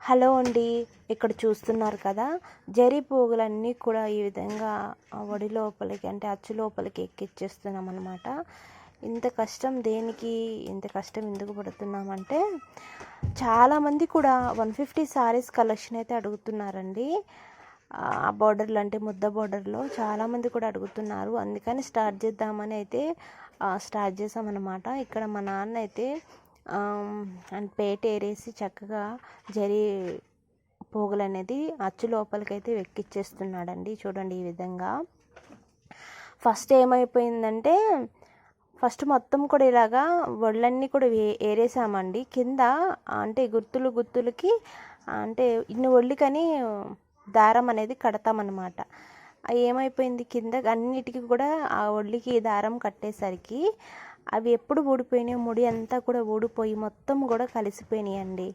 Hello అండి ఇక్కడ చూస్తున్నారు కదా జరీ పోగులన్నీ కూడా ఈ విధంగా వడి లోపలికి అంటే అచ్చు లోపలికి ఎక్కిచ్చేస్తున్నాం అనమాట ఇంత కష్టం దేనికి ఇంత కష్టం ఎందుకు పడుతున్నామంటే చాలామంది కూడా వన్ ఫిఫ్టీ సారీస్ కలెక్షన్ అయితే అడుగుతున్నారండి. ఆ బార్డర్లు అంటే ముద్ద బార్డర్లో చాలామంది కూడా అడుగుతున్నారు. అందుకని స్టార్ట్ చేద్దామని అయితే స్టార్ట్ చేసామన్నమాట ఇక్కడ మా నాన్న అయితే అండ్ పేట ఏరేసి చక్కగా జరి పోగులు అనేది అచ్చు లోపలికైతే వెక్కిచ్చేస్తున్నాడండి. చూడండి ఈ విధంగా. ఫస్ట్ ఏమైపోయిందంటే ఫస్ట్ మొత్తం కూడా ఇలాగా ఒళ్ళన్నీ కూడా వే ఏరేసామండి. కింద అంటే గుర్తులు గుర్తులకి అంటే ఇన్ని ఒళ్ళుకని దారం అనేది కడతామన్నమాట. ఏమైపోయింది కింద అన్నిటికీ కూడా ఆ ఒళ్ళుకి దారం కట్టేసరికి అవి ఎప్పుడు ఊడిపోయినాయి ముడి అంతా కూడా ఊడిపోయి మొత్తం కూడా కలిసిపోయినాయండి.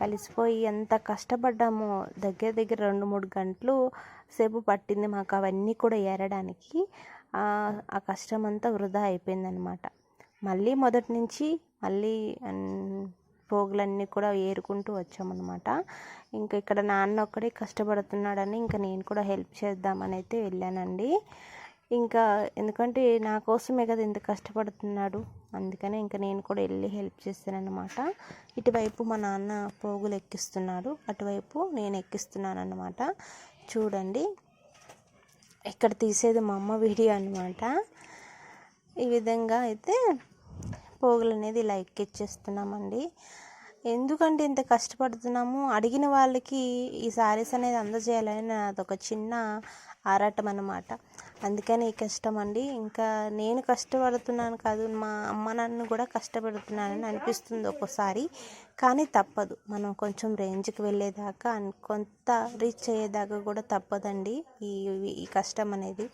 కలిసిపోయి ఎంత కష్టపడ్డామో దగ్గర దగ్గర రెండు మూడు గంటలు సేపు పట్టింది మాకు అవన్నీ కూడా ఏరడానికి. ఆ కష్టం అంతా వృధా అయిపోయిందనమాట మళ్ళీ మొదటి నుంచి మళ్ళీ పోగులన్నీ కూడా ఏరుకుంటూ వచ్చామన్నమాట. ఇంకా ఇక్కడ నాన్న ఒక్కడే కష్టపడుతున్నాడని ఇంకా నేను కూడా హెల్ప్ చేద్దామని అయితే వెళ్ళానండి. ఇంకా ఎందుకంటే నా కోసమే కదా ఇంత కష్టపడుతున్నాడు. అందుకనే ఇంకా నేను కూడా వెళ్ళి హెల్ప్ చేస్తానన్నమాట. ఇటువైపు మా నాన్న పోగులు ఎక్కిస్తున్నాడు. అటువైపు నేను ఎక్కిస్తున్నాను అన్నమాట చూడండి. ఇక్కడ తీసేది మా అమ్మ వీడియో అనమాట ఈ విధంగా అయితే పోగులు అనేది ఇలా ఎక్కిచ్చేస్తున్నామండి. ఎందుకంటే ఇంత కష్టపడుతున్నాము? అడిగిన వాళ్ళకి ఈ శారీస్ అనేది అందజేయాలని నాదొక చిన్న ఆరాటం అన్నమాట అందుకని ఈ కష్టం అండి ఇంకా నేను కష్టపడుతున్నాను కాదు మా అమ్మ నన్ను కూడా కష్టపడుతున్నానని అనిపిస్తుంది ఒక్కోసారి. కానీ తప్పదు. మనం కొంచెం రేంజ్కి వెళ్ళేదాకా కొంత రీచ్ అయ్యేదాకా కూడా తప్పదండి ఈ ఈ కష్టం అనేది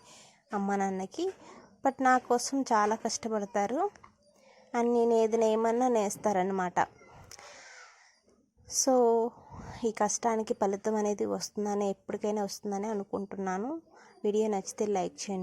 అమ్మ నాన్నకి. బట్ నా కోసం చాలా కష్టపడతారు. అని నేను ఏదైనా ఏమన్నా నేస్తారనమాట సో ఈ కష్టానికి ఫలితం అనేది వస్తుందని ఎప్పటికైనా వస్తుందని అనుకుంటున్నాను. వీడియో నచ్చితే లైక్ చేయండి.